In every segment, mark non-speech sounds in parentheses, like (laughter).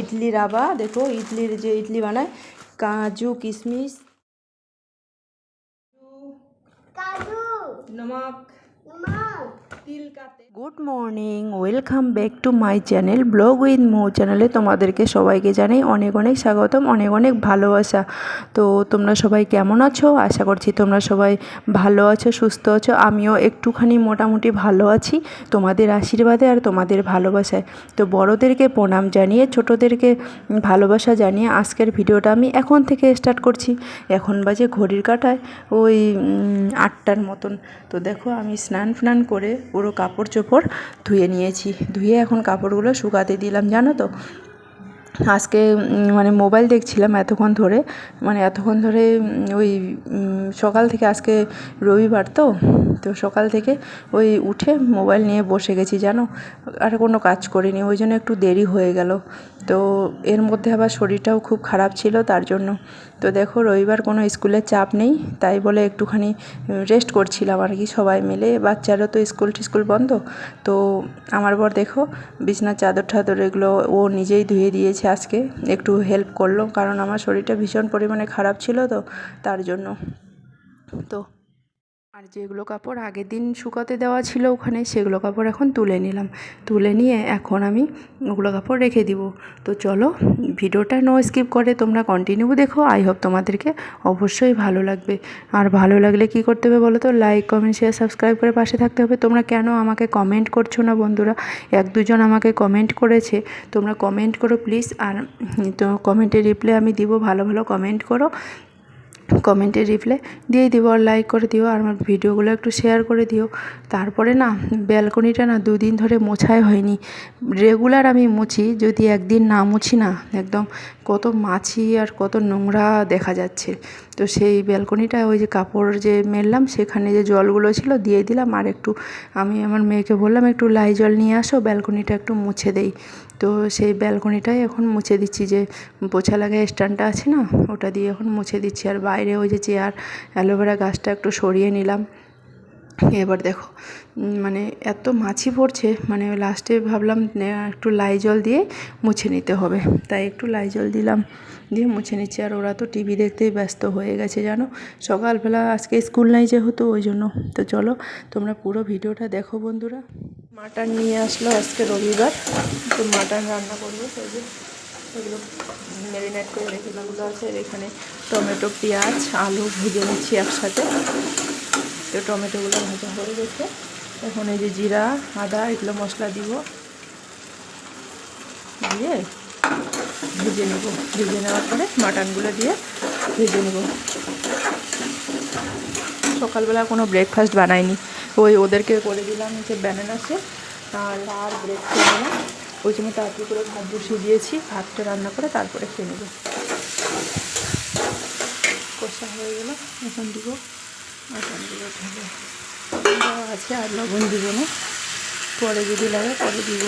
ইডলি রাবা দেখো ইডলির যে ইডলি বানায় কাজু কিশমিশ নমক। নমক। Good morning welcome back to my channel blog with মো চ্যানেলে তোমাদেরকে সবাইকে জানাই অনেক অনেক স্বাগতম, অনেক অনেক ভালোবাসা। তো তোমরা সবাই কেমন আছো? আশা করছি তোমরা সবাই ভালো আছো, সুস্থ আছো। আমিও একটুখানি মোটামুটি ভালো আছি, তোমাদের আশীর্বাদে আর তোমাদের ভালোবাসায়। তো বড়োদেরকে প্রণাম জানিয়ে, ছোটোদেরকে ভালোবাসা জানিয়ে আজকের ভিডিওটা আমি এখন থেকে স্টার্ট করছি। এখন বাজে ঘড়ির কাটায়, ওই আটটার মতন। তো দেখো আমি স্নান ফ্নান করে পুরো কাপড় চোপড় ধুয়ে নিয়েছি। ধুয়ে এখন কাপড়গুলো শুকাতে দিলাম জানো তো? আজকে মানে মোবাইল দেখছিলাম এতক্ষণ ধরে মানে এতক্ষণ ধরে ওই সকাল থেকে আজকে রবিবার তো তো সকাল থেকে ওই উঠে মোবাইল নিয়ে বসে গেছি, জানো? আর কোনো কাজ করিনি, ওই জন্য একটু দেরি হয়ে গেল। তো এর মধ্যে আবার শরীরটাও খুব খারাপ ছিল, তার জন্য। তো দেখো, রবিবার কোনো স্কুলের চাপ নেই, তাই বলে একটুখানি রেস্ট করছিলাম আর কি সবাই মিলে। বাচ্চারও তো স্কুল টিস্কুল বন্ধ, তো আমার বর দেখো, বিছনার চাদর টাদর এগুলো ও নিজেই ধুয়ে দিয়েছে আজকে একটু হেল্প করল, কারণ আমার শরীরটা ভীষণ পরিমাণে খারাপ ছিল তো, তার জন্য। তো আর যেগুলো কাপড় আগের দিন শুকাতে দেওয়া ছিল ওখানে, সেগুলো কাপড় এখন তুলে নিলাম। তুলে নিয়ে এখন আমি ওগুলো কাপড় রেখে দিব। তো চলো, ভিডিওটা নো স্কিপ করে তোমরা কন্টিনিউ দেখো। আই হোপ তোমাদেরকে অবশ্যই ভালো লাগবে। আর ভালো লাগলে কি করতে হবে বলো তো? লাইক কমেন্ট শেয়ার সাবস্ক্রাইব করে পাশে থাকতে হবে। তোমরা কেন আমাকে কমেন্ট করছ না বন্ধুরা? এক দুজন আমাকে কমেন্ট করেছে। তোমরা কমেন্ট করো প্লিজ আর তো কমেন্টে রিপ্লাই আমি দিব। ভালো ভালো কমেন্ট করো। কমেন্টে রিপ্লাই দিয়ে দিও আর লাইক করে দিও আর আমার ভিডিওগুলো একটু শেয়ার করে দিও। তারপরে না ব্যালকনিটা না দুদিন ধরে মোছাই হয়নি। রেগুলার আমি মুছি, যদি একদিন না মুছি না, একদম কত মাছি আর কত নোংরা দেখা যাচ্ছে। তো সেই ব্যালকনিটা ওই যে কাপড় যে মেললাম, সেখানে যে জলগুলো ছিল দিয়ে দিলাম। আর একটু আমি আমার মেয়েকে বললাম, একটু লাই জল নিয়ে আসো ব্যালকনিটা একটু মুছে দেই। তো সেই ব্যালকনিটাই এখন মুছে দিচ্ছি যে পোছা লাগায় স্ট্যান্ডটা আছে না, ওটা দিয়ে এখন মুছে দিচ্ছি। আর বাইরে ওই যে চেয়ার অ্যালোভেরা গাছটা একটু সরিয়ে নিলাম। এবার দেখো মানে এত মাছি পড়ছে মানে লাস্টে ভাবলাম একটু লাই জল দিয়ে মুছে নিতে হবে। তাই একটু লাই জল দিলাম, দিয়ে মুছে নিচ্ছি। আর ওরা তো টিভি দেখতেই ব্যস্ত হয়ে গেছে, জানো? সকালবেলা আজকে স্কুল নাই যেহেতু, ওই জন্য। তো চলো, তোমরা পুরো ভিডিওটা দেখো বন্ধুরা। মাটন নিয়ে আসলো আজকে রবিবার, তো মাটন রান্না করব, সেই যে এগুলো ম্যারিনেট করে রেখে আছে, এখানে টমেটো, পেঁয়াজ, আলু ভেজে নিচ্ছি একসাথে। তো টমেটোগুলো ভাজা হয়ে গেছে। এখন এই যে জিরা, আদা, এগুলো মশলা দিব। দিয়ে ভেজে নেব। ভেজে নেওয়ার পরে মাটনগুলো দিয়ে ভেজে নেব। সকালবেলা কোনো ব্রেকফাস্ট বানাইনি। ওই ওদেরকে করে দিলাম যে ব্যানানা শেক আর আর ব্রেড খেয়ে ওই জন্য তাড়াতাড়ি করে ভাত বসিয়ে দিয়েছি। ভাতটা রান্না করে তারপরে খেয়ে নেব। কষা হয়ে গেল। এখন দিব আছে আর লবণ দিব না। পরে যদি লাগে পরে দিব।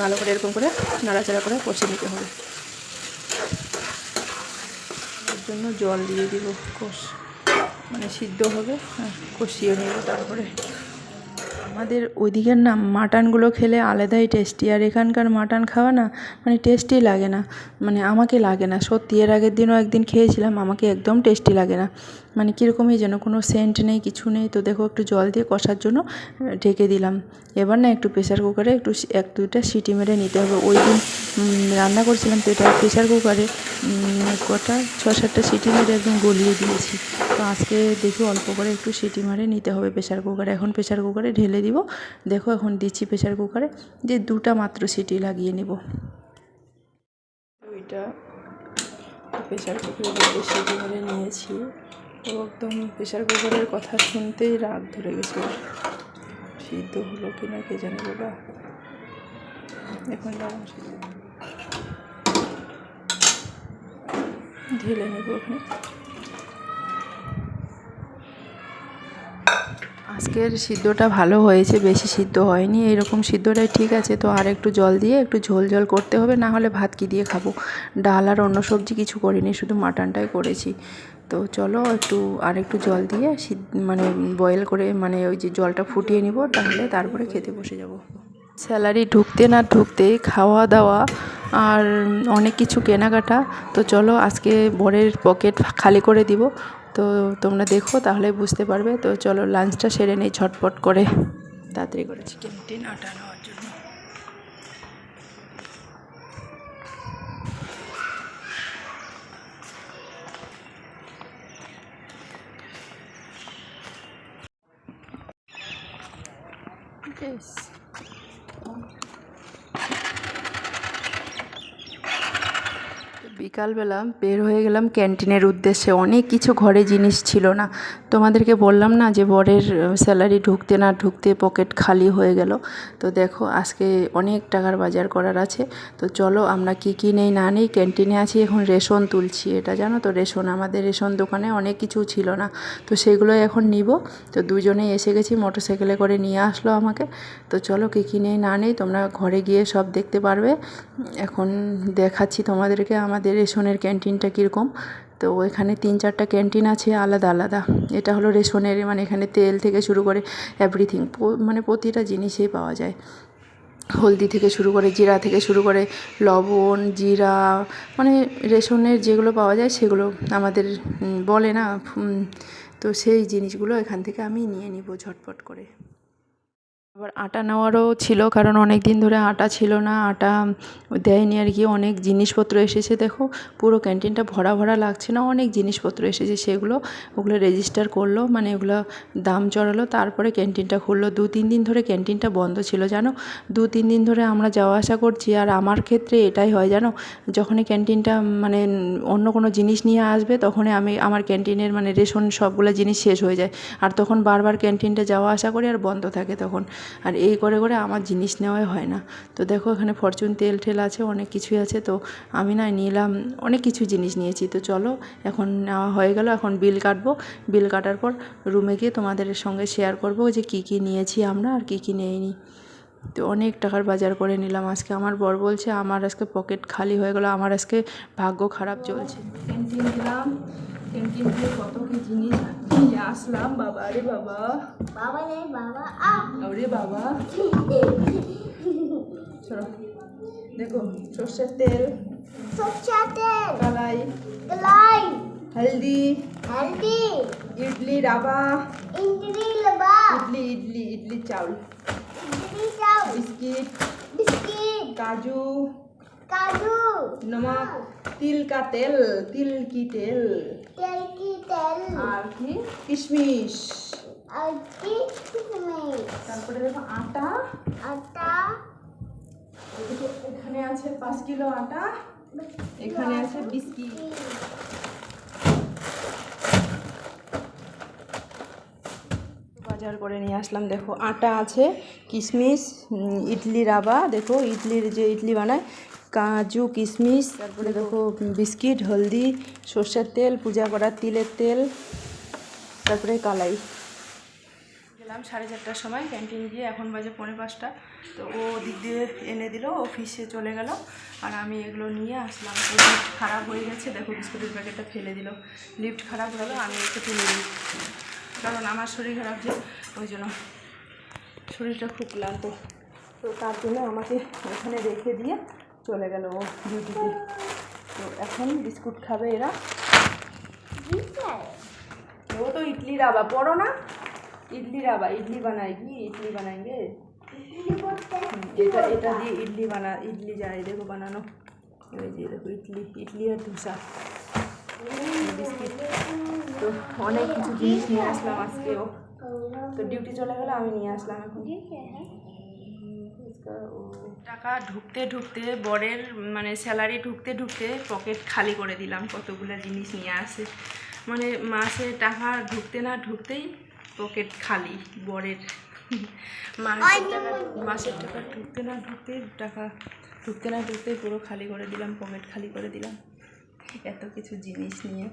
ভালো করে এরকম করে নাড়াচাড়া করে কষে নিতে হবে। এর জন্য জল দিয়ে দিব, কষ মানে সিদ্ধ হবে আর কষিয়ে নেব তারপরে। আমাদের ওইদিকের না মাটনগুলো খেলে আলাদাই টেস্টি আর এখানকার মাটন খাওয়া না মানে টেস্টি লাগে না মানে আমাকে লাগে না। সত্যি, এর আগের দিনও একদিন খেয়েছিলাম, আমাকে একদম টেস্টি লাগে না। মানে কীরকমই যেন কোনো সেন্ট নেই, কিছু নেই, তো দেখো একটু জল দিয়ে কষার জন্য ঢেকে দিলাম। এবার না একটু প্রেশার কুকারে একটু এক দুইটা সিটি মেরে নিতে হবে। ওই দিন রান্না করছিলাম, তো এটা প্রেশার কুকারে কটা ছ সাতটা সিটি মেরে একদম গলিয়ে দিয়েছি। তো আজকে দেখি অল্প করে একটু সিটি মারে নিতে হবে প্রেশার কুকারে এখন প্রেশার কুকারে ঢেলে দিব। দেখো এখন দিচ্ছি প্রেশার কুকারে যে দুটা মাত্র সিটি লাগিয়ে নেব। ওইটা প্রেশার কুকারে সিটি মেরে নিয়েছি। তো একদম প্রেশার কুকারের কথা শুনতেই রাগ ধরে গেছে। সিদ্ধ হলো কি না কে জানে বাবা। এখন সিদ্ধ। ঢেলে নেব ওখানে। আজকের সিদ্ধটা ভালো হয়েছে, বেশি সিদ্ধ হয়নি। এরকম সিদ্ধটাই ঠিক আছে, তো আর একটু জল দিয়ে একটু ঝোল ঝোল করতে হবে, না হলে ভাত কি দিয়ে খাব? ডাল আর অন্য সবজি কিছু করিনি, শুধু মাটনটাই করেছি। তো চলো একটু আর একটু জল দিয়ে সিদ্ধ মানে বয়েল করে মানে ওই যে জলটা ফুটিয়ে নিব, তাহলে তারপরে খেতে বসে যাব। স্যালারি ঢুকতে না ঢুকতে খাওয়া দাওয়া আর অনেক কিছু কেনাকাটা। তো চলো আজকে বরের পকেট খালি করে দিব। তো তোমরা দেখো, তাহলে বুঝতে পারবে। তো চলো লাঞ্চটা সেরে নেই ঝটপট করে। তাড়াতাড়ি করে চিকেন টিন আটা নেওয়ার জন্য Yes. বিকালবেলা বের হয়ে গেলাম ক্যান্টিনের উদ্দেশ্যে। অনেক কিছু ঘরে জিনিস ছিল না। তোমাদেরকে বললাম না যে বরের স্যালারি ঢুকতে না ঢুকতে পকেট খালি হয়ে গেল। তো দেখো, আজকে অনেক টাকার বাজার করার আছে। তো চলো, আমরা কি কি নেই না নেই, ক্যান্টিনে আছি, এখন রেশন তুলছি। এটা জানো তো, রেশন, আমাদের রেশন দোকানে অনেক কিছু ছিল না। তো সেগুলোই এখন নিব। তো দুজনেই এসে গেছি, মোটরসাইকেলে করে নিয়ে আসলো আমাকে। তো চলো, কী কী নেই না নেই, তোমরা ঘরে গিয়ে সব দেখতে পারবে। এখন দেখাচ্ছি তোমাদেরকে আমাদের রেশনের ক্যান্টিনটা কীরকম? তো এখানে তিন চারটা ক্যান্টিন আছে আলাদা আলাদা। এটা হলো রেশনের মানে এখানে তেল থেকে শুরু করে এভরিথিং মানে প্রতিটা জিনিসই পাওয়া যায়। হলদি থেকে শুরু করে জিরা থেকে শুরু করে লবণ, জিরা মানে রেশনের যেগুলো পাওয়া যায় সেগুলো আমাদের বলে না তো সেই জিনিসগুলো এখান থেকে আমি নিয়ে নিব ঝটপট করে। আবার আটা নেওয়ারও ছিল, কারণ অনেক দিন ধরে আটা ছিল না, আটা দেয়নি আর কি। অনেক জিনিসপত্র এসেছে, দেখো, পুরো ক্যান্টিনটা ভরা ভরা লাগছে না, অনেক জিনিসপত্র এসেছে সেগুলো। ওগুলো রেজিস্টার করল মানে ওগুলো দাম চড়ালো, তারপরে ক্যান্টিনটা খুললো। দু, তিন দিন ধরে ক্যান্টিনটা বন্ধ ছিল, জানো? দু, তিন দিন ধরে আমরা যাওয়া আসা করছি, আর আমার ক্ষেত্রে এটাই হয়, জানো? যখনই ক্যান্টিনটা মানে অন্য কোনো জিনিস নিয়ে আসবে, তখনই আমি, আমার ক্যান্টিনের মানে রেশন সবগুলো জিনিস শেষ হয়ে যায়। আর তখন বারবার ক্যান্টিনটা যাওয়া আসা করি, আর বন্ধ থাকে তখন। আর এই করে করে আমার জিনিস নেওয়াই হয় না। তো দেখো এখানে ফরচুন তেল ঠেল আছে, অনেক কিছুই আছে। তো আমি না নিলাম, অনেক কিছু জিনিস নিয়েছি। তো চলো, এখন নেওয়া হয়ে গেল, এখন বিল কাটবো। বিল কাটার পর রুমে গিয়ে তোমাদের সঙ্গে শেয়ার করব যে কী কী নিয়েছি আমরা আর কী কী নেইনি। তো অনেক টাকার বাজার করে নিলাম আজকে। আমার বর বলছে, আমার আজকে পকেট খালি হয়ে গেল, আমার আজকে ভাগ্য খারাপ চলছে। ক্যান্টিন থেকে কত কি জিনিস নিয়ে আসলাম বাবা রে বাবা বাবা রে বাবা আরে বাবা চলো দেখো সর্ষের তেল সর্ষের তেল কলাই কলাই হলদি হলদি ইডলি রাবা ইডলি রাবা ইডলি ইডলি ইডলি চাউল ইডলি চাউল বিস্কিট বিস্কিট কাজু কাজু। নমক তিল কা তেল তিল কি তেল? তেল কি তেল? আর কি? কিশমিশ। আর কি কিশমিশ? তারপরে দেখো আটা। আটা। এখানে আছে পাঁচ কিলো আটা। এখানে আছে বিস্কিট। বাজার করে নিয়ে আসলাম। দেখো আটা আছে কিশমিশ ইডলি রাবা। দেখো ইডলির যে ইডলি বানায় কাজু, কিশমিশ, তারপরে দেখো বিস্কিট, হলদি, সর্ষের তেল, পূজা করার তিলের তেল, তারপরে কালাই। গেলাম সাড়ে চারটার সময়, ক্যান্টিন গিয়ে এখন বাজে পৌনে পাঁচটা। তো ও দিক দিয়ে এনে দিল, অফিসে চলে গেল। আর আমি এগুলো নিয়ে আসলাম। তো লিফট খারাপ হয়ে গেছে, দেখো বিস্কুটের প্যাকেটটা ফেলে দিল। লিফট খারাপ হলো, আমি একটু তুলে দিই কারণ আমার শরীর খারাপ যে, ওই জন্য শরীরটা খুব ক্লান্ত। তো তার জন্য আমাকে ওখানে রেখে দিয়ে চলে গেল ও ডিউটিতে তো এখন বিস্কুট খাবে এরা वो तो इडली रवा पढ़ो ना इडली रवा इडली बनाएगी इडली बनाएंगे এটা এটা দিয়ে ইডলি বানা ইডলি যায় দেখো বানানো ওই যে দেখো ইডলি ইডলি আর ধোসা বিস্কিট তো অনেক কিছু জিনিস নিয়ে আসলাম আজকেও তো ডিউটি চলে গেলে আমি নিয়ে আসলাম এখন টাকা ঢুকতে ঢুকতে বরের মানে স্যালারি ঢুকতে ঢুকতে পকেট খালি করে দিলাম কতগুলো জিনিস নিয়ে আসে। মানে মাসে টাকা ঢুকতে না ঢুকতেই পকেট খালি বরের (laughs) মাসের টাকা মাসের টাকা ঢুকতে না ঢুকতে টাকা ঢুকতে না ঢুকতে পুরো খালি করে দিলাম পকেট খালি করে দিলাম। এত কিছু জিনিস নিয়ে।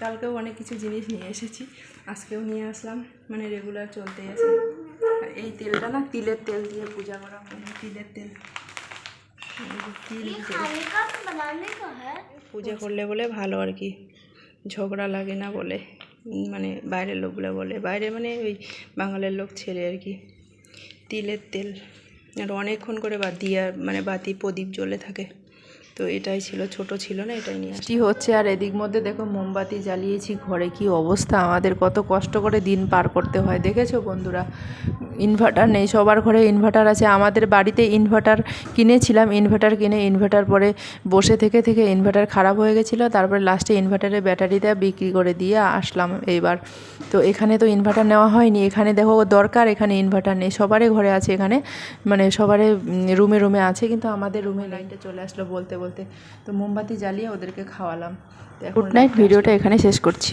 কালকেও অনেক কিছু জিনিস নিয়ে এসেছি আজকেও নিয়ে আসলাম মানে রেগুলার চলতে আছে। এই তেলটা না তিলের তেল দিয়ে পূজা করা হয় মানে তিলের তেল। পূজা করলে বলে ভালো আর কি। ঝগড়া লাগে না বলে মানে বাইরের লোকগুলো বলে। বাইরে মানে ওই বাঙালির লোক ছেলে আর কি। তিলের তেল। আর অনেকক্ষণ করে বাতি আর মানে বাতি প্রদীপ জ্বলে থাকে। তো এটাই ছিল, ছোট ছিল না, এটাই নিয়ে আসছি হচ্ছে আর এদিক মধ্যে দেখো মোমবাতি জ্বালিয়েছি, ঘরে কি অবস্থা? আমাদের কত কষ্ট করে দিন পার করতে হয়, দেখেছ বন্ধুরা? ইনভার্টার নেই সবার ঘরে ইনভার্টার আছে। আমাদের বাড়িতে ইনভার্টার কিনেছিলাম ইনভার্টার কিনে ইনভার্টার পরে বসে থেকে থেকে ইনভার্টার খারাপ হয়ে গেছিল তারপরে লাস্টে ইনভার্টারের ব্যাটারিটা বিক্রি করে দিয়ে আসলাম এইবার। তো এখানে তো ইনভার্টার নেওয়া হয়নি এখানে দেখো দরকার এখানে ইনভার্টার নেই। সবারই ঘরে আছে এখানে মানে সবারই রুমে রুমে আছে কিন্তু আমাদের রুমে লাইনটা চলে আসলো বলতে বলতে। তো মোমবাতি জ্বালিয়ে ওদেরকে খাওয়ালাম। গুড নাইট ভিডিওটা এখানে শেষ করছি।